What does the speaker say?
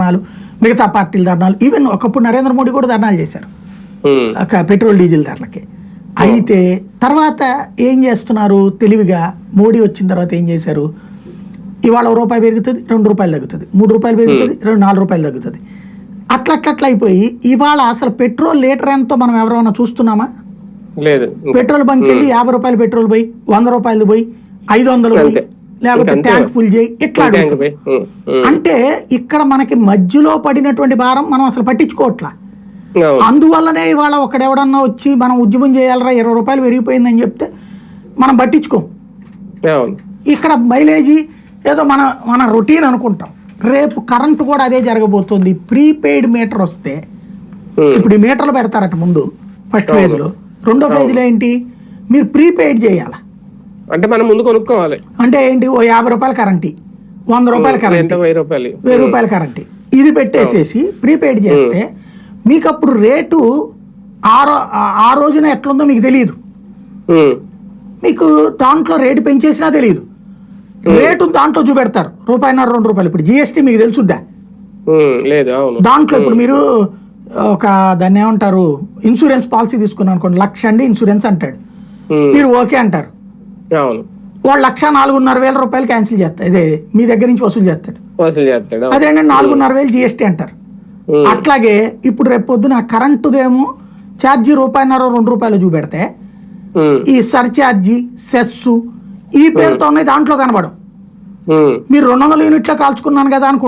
ధర్నాలు మిగతా పార్టీల ధర్నాలు ఈవెన్ ఒకప్పుడు నరేంద్ర మోడీ కూడా ధర్నాలు చేశారు. పెట్రోల్ డీజిల్ ధరలకి అయితే తర్వాత ఏం చేస్తున్నారు? తెలివిగా మోడీ వచ్చిన తర్వాత ఏం చేశారు? ఇవాళ ఒక రూపాయి పెరుగుతుంది రెండు రూపాయలు తగ్గుతుంది. మూడు రూపాయలు పెరుగుతుంది రెండు నాలుగు రూపాయలు తగ్గుతుంది. అట్లా అట్లా అయిపోయి ఇవాళ అసలు పెట్రోల్ లీటర్ ఎంతో మనం ఎవరైనా చూస్తున్నామా? లేదు. పెట్రోల్ బంక్ వెళ్ళి యాభై రూపాయలు పెట్రోల్ పోయి వంద రూపాయలు పోయి ఐదు వందలు పోయి. లేకపోతే. ట్యాంక్ ఫుల్ చేయి ఇట్లా అంటే ఇక్కడ మనకి మధ్యలో పడినటువంటి భారం మనం అసలు పట్టించుకోవట్లా. అందువల్లనే ఇవాళ ఒకడెవడన్నా వచ్చి మనం ఉద్యమం చేయాలరా ఇరవై రూపాయలు పెరిగిపోయిందని చెప్తే మనం పట్టించుకోం. ఇక్కడ మైలేజీ ఏదో మన మన రొటీన్ అనుకుంటాం. రేపు కరెంటు కూడా అదే జరగబోతుంది. ప్రీపెయిడ్ మీటర్ వస్తే ఇప్పుడు ఈ మీటర్లు పెడతారట ముందు ఫస్ట్ ఫేజ్లో. రెండో ఫేజ్లో ఏంటి? మీరు ప్రీపెయిడ్ చేయాలి? అంటే మనం ముందు కొనుక్కోవాలి. అంటే ఏంటి? ఓ యాభై రూపాయల కరెంటీ. వంద రూపాయల కరెంటీ. వెయ్యి రూపాయలు. వెయ్యి రూపాయల కరెంట్. ఇది పెట్టేసేసి ప్రీపెయిడ్ చేస్తే మీకు అప్పుడు రేటు ఆ రో- ఆ- రోజున ఎట్లుందో మీకు తెలియదు మీకు దాంట్లో రేటు పెంచేసినా తెలియదు రేటు దాంట్లో చూపెడతారు. రూపాయిన్నర రెండు రూపాయలు. ఇప్పుడు జిఎస్టీ మీకు తెలుసుద్దా? లేదు దాంట్లో ఇప్పుడు మీరు ఒక దాన్ని ఏమంటారు? ఇన్సూరెన్స్ పాలసీ తీసుకున్నాను అనుకోండి. లక్ష అండి ఇన్సూరెన్స్ అంటాడు. మీరు ఓకే అంటారు. వాడు లక్ష నాలుగున్నర వేల రూపాయలు క్యాన్సిల్ చేస్తాడు. ఇదే మీ దగ్గర నుంచి వసూలు చేస్తాడు. అదేంటంటే నాలుగున్నర వేలు జిఎస్టీ అంటారు. అట్లాగే ఇప్పుడు రేపు పొద్దున కరెంటుదేమో ఛార్జీ రూపాయిన్నర రెండు రూపాయలు చూపెడితే ఈ సర్ఛార్జీ సెస్సు ఈ పేరుతో ఉన్నాయి దాంట్లో కనబడం మీరు రెండు వందల యూనిట్లో కాల్చుకున్నాను కదా అనుకో